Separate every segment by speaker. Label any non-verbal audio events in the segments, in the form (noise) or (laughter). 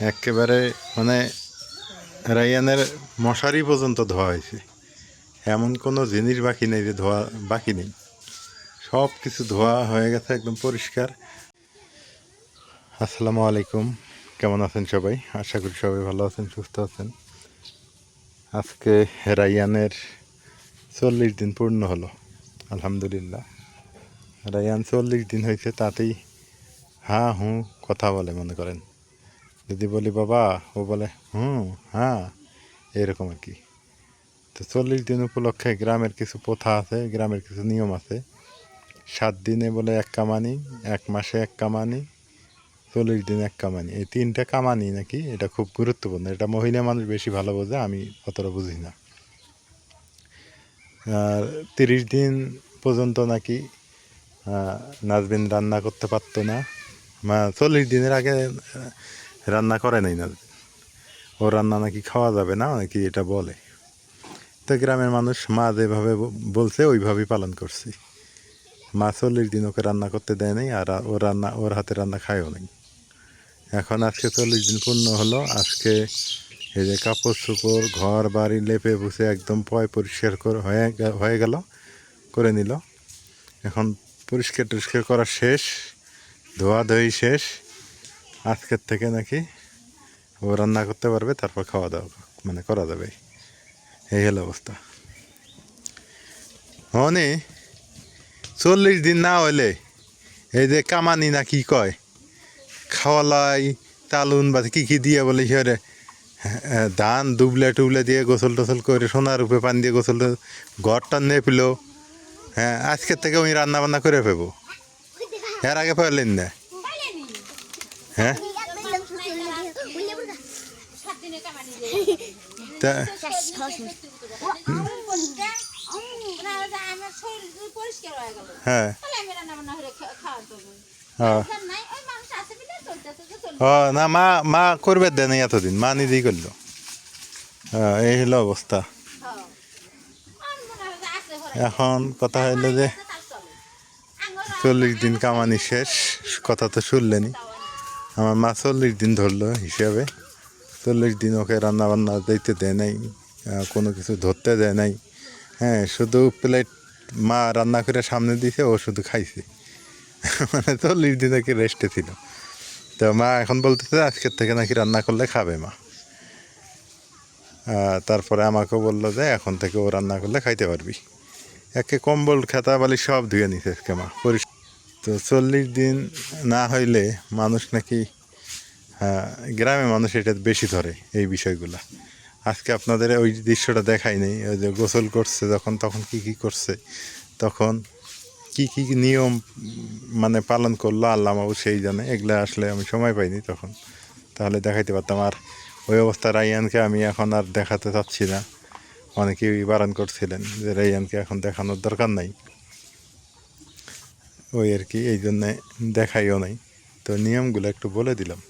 Speaker 1: একেবারে মানে রাইয়ানের মশারি পর্যন্ত ধোয়া হয়েছে। এমন কোনো জিনিস বাকি নেই যে ধোয়া বাকি নেই। সব কিছু ধোয়া হয়ে গেছে, একদম পরিষ্কার। আসসালামু আলাইকুম। কেমন আছেন সবাই? আশা করি সবাই ভালো আছেন, সুস্থ আছেন। আজকে রাইয়ানের চল্লিশ দিন পূর্ণ হলো, আলহামদুলিল্লাহ। রাইয়ান চল্লিশ দিন হয়েছে, তাতেই হা হুঁ কথা বলে, মনে করেন। যদি বলি, বাবা, ও বলে, হুম হ্যাঁ এরকম আর কি। তো চল্লিশ দিন উপলক্ষে গ্রামের কিছু প্রথা আছে, গ্রামের কিছু নিয়ম আছে। সাত দিনে বলে এক কামানি, এক মাসে এক কামানি, চল্লিশ দিন এক কামানি। এই তিনটা কামানি নাকি, এটা খুব গুরুত্বপূর্ণ। এটা মহিলা মানুষ বেশি ভালো বোঝে, আমি অতটা বুঝি না। আর তিরিশ দিন পর্যন্ত নাকি নাজবিন রান্না করতে পারতো না। চল্লিশ দিনের আগে রান্না করে নাই নাজবিন ও রান্না নাকি খাওয়া যাবে না, নাকি এটা বলে। তো গ্রামের মানুষ মা যেভাবে বলছে, ওইভাবেই পালন করছি। মা চল্লিশ দিন ওকে রান্না করতে দেয় নাই, আর ও রান্না, ওর হাতে রান্না খায়ও নাই। এখন আজকে চল্লিশ দিন পূর্ণ হলো, আজকে এই যে কাপড় চোপড়, ঘর, বাড়ি লেপে বসে একদম পয় পরিষ্কার করে, হয়ে হয়ে গেল, করে নিল। এখন পরিষ্কার টরিষ্কার করা শেষ, ধোয়া ধুই শেষ। আজকের থেকে নাকি ও রান্না করতে পারবে, তারপর খাওয়া দাওয়া মানে করা যাবে। এই হলো অবস্থা। হনে চল্লিশ দিন না হইলে এই যে কামানি না কি কয়? খাওয়ালাই, তালুন বা কি কি দিয়ে বলে হিয়ারে ধান দুবলে টুবলে দিয়ে গোসল টোসল করে সোনার রূপে পানি দিয়ে গোসল ঘরটা নেপিল। হ্যাঁ আজকের থেকে আমি রান্না বান্না করে ফেবো এর আগে পারলেন না? হ্যাঁ? তা
Speaker 2: হয়ে।
Speaker 1: হ্যাঁ। না মা মা করবে দেন এতদিন। মা নিজেই করল। হ্যাঁ, এই হলো অবস্থা। এখন কথা হইল যে চল্লিশ দিন কামানি শেষ কথা তো শুনলেনি আমার মা চল্লিশ দিন ধরলো হিসাবে। চল্লিশ দিন ওকে রান্না বান্না দিতে দেয় নাই কোনো কিছু ধরতে দেয় নাই। হ্যাঁ শুধু প্লেট মা রান্না করে সামনে দিয়েছে ও শুধু খাইছে। (laughs) মানে চল্লিশ দিন নাকি রেস্টে ছিল। তো মা এখন বলতেছে, আজকের থেকে নাকি রান্না করলে খাবে মা। তারপরে আমাকেও বলল যে, এখন থেকে ও রান্না করলে খাইতে পারবি। একে কম্বল, খেতা, বালি সব ধুয়ে নিছে আজকে মা। পরিষ্কার তো চল্লিশ দিন না হইলে মানুষ নাকি আহ, গ্রামে মানুষ এটা বেশি ধরে এই বিষয়গুলা। আজকে আপনাদের ওই দৃশ্যটা দেখাই নেই ওই যে গোসল করছে যখন তখন কি কি করছে তখন কি কি নিয়ম মানে পালন করল আল্লাহ বাবু সেই জানে এগুলা আসলে আমি সময় পাইনি তখন। তাহলে দেখাইতে পারতাম আর ওই অবস্থা রাইয়ানকে আমি এখন আর দেখাতে চাচ্ছি না। অনেকেই বারণ করছিলেন যে রাইয়ানকে এখন দেখানোর দরকার নাই। ওই আর কি, এই জন্যে দেখাইও নাই। তো নিয়মগুলো একটু বলে দিলাম।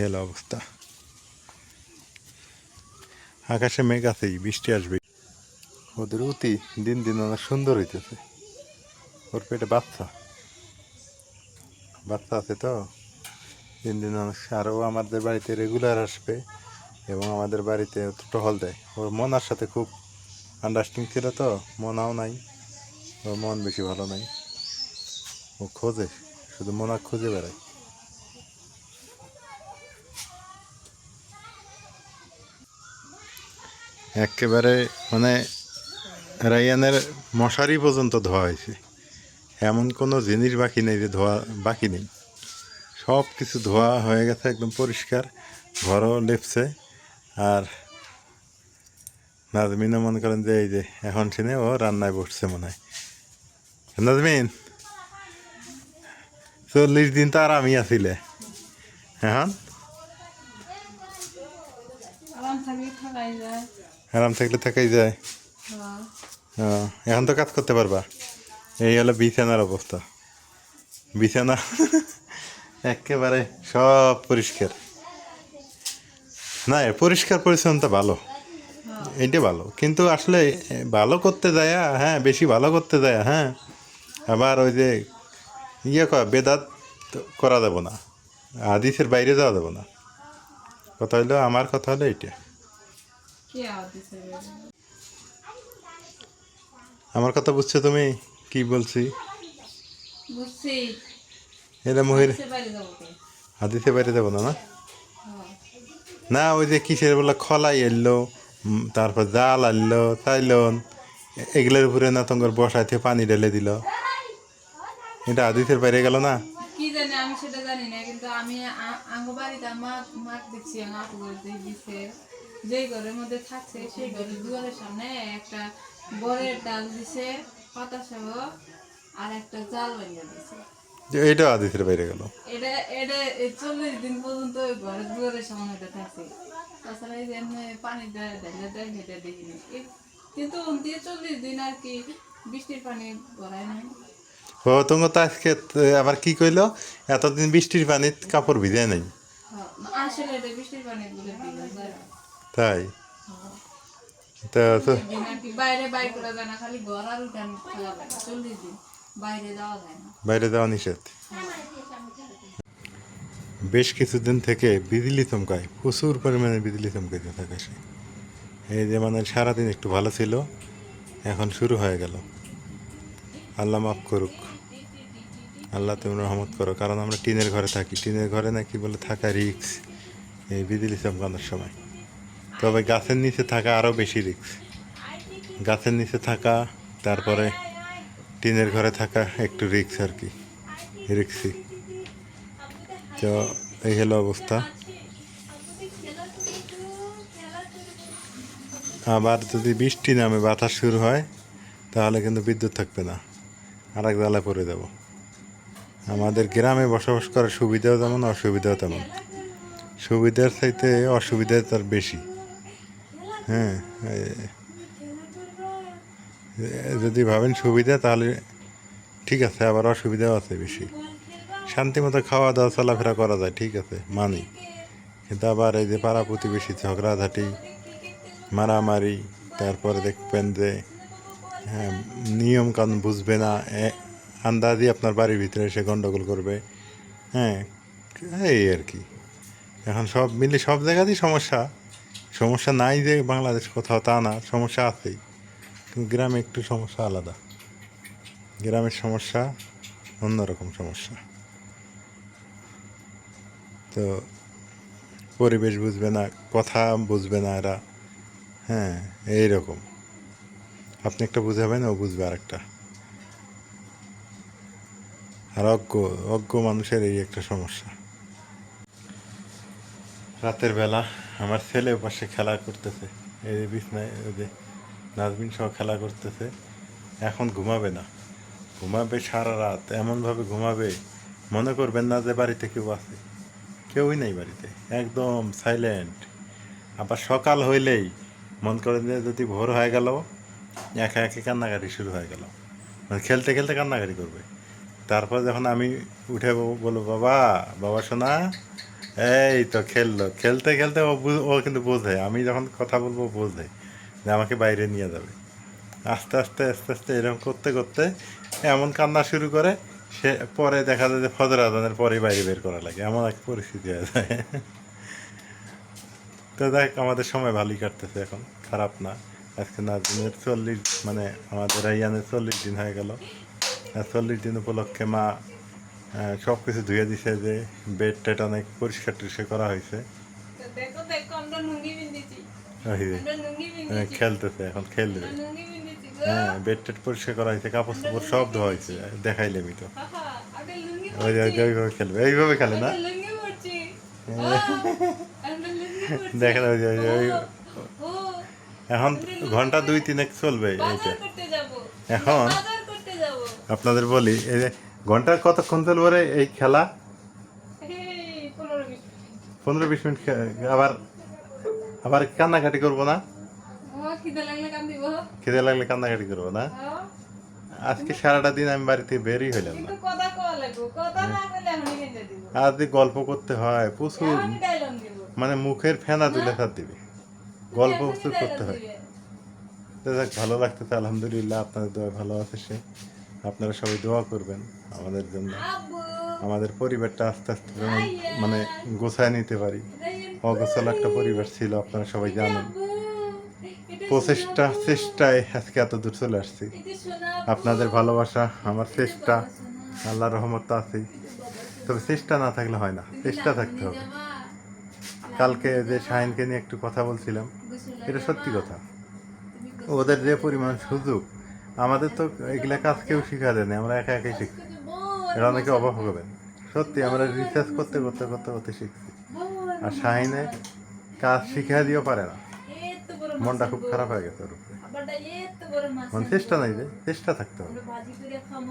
Speaker 1: হলো অবস্থা। আকাশে মেঘ আছেই, বৃষ্টি আসবে ওদের অতি দিন দিন অনেক সুন্দর হইতেছে। ওর পেটে বাচ্চা। বাচ্চা আছে তো? দিন দিন অনেক আরও আমাদের বাড়িতে রেগুলার আসবে এবং আমাদের বাড়িতে টহল দেয়। ওর মনার সাথে খুব আন্ডারস্ট্যান্ডিং ছিল তো, মনাও নাই। ওর মন বেশি ভালো নাই। ও খোঁজে, শুধু মনা খুঁজে বেড়ায়। একেবারে মানে রাইয়ানের মশারি পর্যন্ত ধোয়া হয়েছে। এমন কোনো জিনিস বাকি নেই যে ধোয়া বাকি নেই। সব কিছু ধোয়া হয়ে গেছে, একদম পরিষ্কার, ঘরও লেপছে। আর নাজমিনও মনে করেন যে এই যে এখন শুনে ও রান্নায় বসছে মনে হয়। নাজমিন চল্লিশ দিন তো আর আমি আছিলে এখন
Speaker 3: আরাম থাকলে থাকাই যায়। হ্যাঁ।
Speaker 1: ও, এখন তো কাজ করতে পারবা। এই হলো বিছানার অবস্থা। বিছানা (laughs) একেবারে সব পরিষ্কার। না এ পরিষ্কার পরিচ্ছন্নতা ভালো। এইটা ভালো। কিন্তু আসলে ভালো করতে যায় হ্যাঁ বেশি ভালো করতে যায় হ্যাঁ। আবার ওই যে ইয়ে করা বেদাত করা যাব না আদিসের বাইরে যাওয়া যাবে না। কথা হলো আমার কথা হলো
Speaker 3: রে?
Speaker 1: আমার কথা বুঝছ তুমি? কি বলছি? এটা মহির
Speaker 3: সে বাইরে যাব
Speaker 1: না না?
Speaker 3: হ্যাঁ।
Speaker 1: না ওই যে কিসের বলে খলাই এলো তারপর জাল আনলো চাইলন এগুলোর উপরে না তোমার বসাইতে পানি ঢেলে দিল। এটা আদিসের বাইরে গেল না?
Speaker 3: কি জানি আমি সেটা জানি না কিন্তু আমি আঙ্গ বাড়িতে মা মাছ দেখছি আমার আপু ঘরে দিছে যেই ঘরের মধ্যে থাকছে সেই ঘরের দুয়ারের সামনে একটা বরের ডাল দিছে পাতা সহ আর একটা জাল বানিয়ে দিছে।
Speaker 1: যে এইটাও আদিসের বাইরে গেল।
Speaker 3: এটা এটা চল্লিশ দিন পর্যন্ত ওই ঘরের দুয়ারের সামনে এটা থাকছে। তাছাড়া এই যে পানি দেয় দেয় সেটা দেখিনি। কিন্তু দিয়ে চল্লিশ দিন আর কি বৃষ্টির পানি ভরায় নাই।
Speaker 1: ও তোমার তো আজকে আবার কি কইলো? এতদিন বৃষ্টির পানিত কাপড় ভিজে নাই। তাই? তো
Speaker 3: বাইরে যাওয়া
Speaker 1: নিষেধ। বেশ কিছুদিন থেকে বিজলি চমকায় প্রচুর পরিমাণে বিজলি চমকাইতে থাকে সে। এই যে মানে সারাদিন একটু ভালো ছিল, এখন শুরু হয়ে গেল। আল্লাহ মাফ করুক। আল্লাহ তুমি রহমত করো। কারণ আমরা টিনের ঘরে থাকি। টিনের ঘরে নাকি বলে থাকা রিক্স এই বিজলি চমকানোর সময়। তবে গাছের নিচে থাকা আরও বেশি রিক্স গাছের নিচে থাকা, তারপরে টিনের ঘরে থাকা একটু রিক্স আর কি। রিক্সি তো এই হলো অবস্থা। আবার যদি বৃষ্টি নামে বাতাস শুরু হয়, তাহলে কিন্তু বিদ্যুৎ থাকবে না। আর এক জ্বালা পড়ে যাব। আমাদের গ্রামে বসবাস করার সুবিধাও তেমন, অসুবিধাও তেমন। সুবিধার চাইতে অসুবিধা তার বেশি। হ্যাঁ যদি ভাবেন সুবিধা, তাহলে ঠিক আছে, আবার অসুবিধাও আছে বেশি। শান্তি মতো খাওয়া দাওয়া চলাফেরা করা যায়, ঠিক আছে, মানি। কিন্তু আবার এই যে পাড়া প্রতিবেশী ঝগড়াঝাটি মারামারি, তারপরে দেখবেন যে হ্যাঁ নিয়ম কানুন বুঝবে না আন্দাজি আপনার বাড়ির ভিতরে এসে গন্ডগোল করবে। হ্যাঁ এই আর কি। এখন সব মিলে সব জায়গাতেই সমস্যা। সমস্যা নাই যে বাংলাদেশ কোথাও, তা না, সমস্যা আছেই। কিন্তু গ্রামে একটু সমস্যা আলাদা। গ্রামের সমস্যা, অন্যরকম সমস্যা। তো পরিবেশ বুঝবে না, কথা বুঝবে না এরা। হ্যাঁ এইরকম। আপনি একটা বুঝাবেন, ও বুঝবে আর একটা আর অজ্ঞ অজ্ঞ মানুষের এই একটা সমস্যা। রাতের বেলা আমার ছেলে পাশে খেলা করতেছে। এই বিছনায়, ওই যে নাজমিন সহ খেলা করতেছে। এখন ঘুমাবে না। ঘুমাবে সারা রাত, এমনভাবে ঘুমাবে। মনে করবেন না যে বাড়িতে কেউ আছে। কেউই নেই বাড়িতে, একদম সাইলেন্ট আবার সকাল হইলেই মন করেন যে যদি ভোর হয়ে গেল, একা একে কান্নাকাটি শুরু হয়ে গেল। মানে খেলতে খেলতে কান্নাকাটি করবে। তারপর যখন আমি উঠে বলবো- বাবা বাবা শোনা এই তো খেললো। খেলতে খেলতে ও ও কিন্তু বোঝে। আমি যখন কথা বলব বোঝে যে আমাকে বাইরে নিয়ে যাবে। আস্তে আস্তে আস্তে আস্তে এরকম করতে করতে এমন কান্না শুরু করে, সে পরে দেখা যায় যে ফজর আজানের পরে বাইরে বের করা লাগে। এমন এক পরিস্থিতি হয়ে যায়। তো দেখ, আমাদের সময় ভালোই কাটতেছে এখন। খারাপ না। আজকে নাজমিনের চল্লিশ মানে আমাদের রাইয়ানের চল্লিশ দিন হয়ে গেল। চল্লিশ দিন উপলক্ষে মা সব কিছু ধুয়ে দিছে যে বেড টেড অনেক পরিষ্কার টরিষ্কার করা হয়েছে।
Speaker 3: তো
Speaker 1: খেলতেছে এখন খেলবে। হ্যাঁ বেড টেড পরিষ্কার করা হয়েছে কাপড় চাপড় সব ধোয়া হয়েছে। তো। ওই যে ওই যে ওইভাবে খেলবে এইভাবে খেলে না? দেখেন ওই এখন ঘণ্টা দুই তিনেক চলবে এইটা। এখন আপনাদের বলি এই যে ঘণ্টা কতক্ষণ চলবে রে এই খেলা?
Speaker 3: পনেরো বিশ
Speaker 1: মিনিট আবার আবার কান্নাকাটি করব না?
Speaker 3: খিদে লাগলে
Speaker 1: কান্নাকাটি করব না? আজকে সারাটা দিন আমি বাড়িতে বেরই হইলাম না। আর যে গল্প করতে হয় প্রচুর মানে মুখের ফেনা তুলে সার দিবে। গল্প প্রচুর করতে হয়। যাক ভালো লাগতেছে আলহামদুলিল্লাহ আপনাদের দোয়া ভালো আছে সে। আপনারা সবাই দোয়া করবেন আমাদের জন্য। আমাদের পরিবারটা আস্তে আস্তে যেন মানে গোছায় নিতে পারি। অগোছাল একটা পরিবার ছিল, আপনারা সবাই জানেন। প্রচেষ্টা, চেষ্টায় আজকে এত দূর চলে আসছি। আপনাদের ভালোবাসা, আমার চেষ্টা, আল্লাহ রহমত তো আছেই। তবে চেষ্টা না থাকলে হয় না, চেষ্টা থাকতে হবে। কালকে যে শাহিনকে নিয়ে একটু কথা বলছিলাম, এটা সত্যি কথা। ওদের যে পরিমাণ সুযোগ আমাদের তো এগুলা কাজ কেউ শিখা দেয়নি আমরা একা একাই শিখছি। এরা অনেকে অবাক হবেন সত্যি আমরা রিসার্চ করতে করতে করতে করতে শিখছি। আর শাহিনে কাজ শিখা দিয়েও পারে না। মনটা খুব খারাপ হয়ে গেছে ওর উপরে। মানে চেষ্টা নাই যে চেষ্টা থাকতে হবে।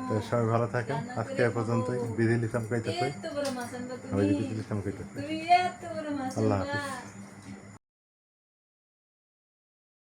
Speaker 1: তো সবাই ভালো থাকেন। আজকে এ পর্যন্তই। বিধি লিসাম কইতেছে ওই যে বিধি লিসাম কইতেছে
Speaker 3: তুমি এত বড় মাছ
Speaker 1: আল্লাহ হাফিজ।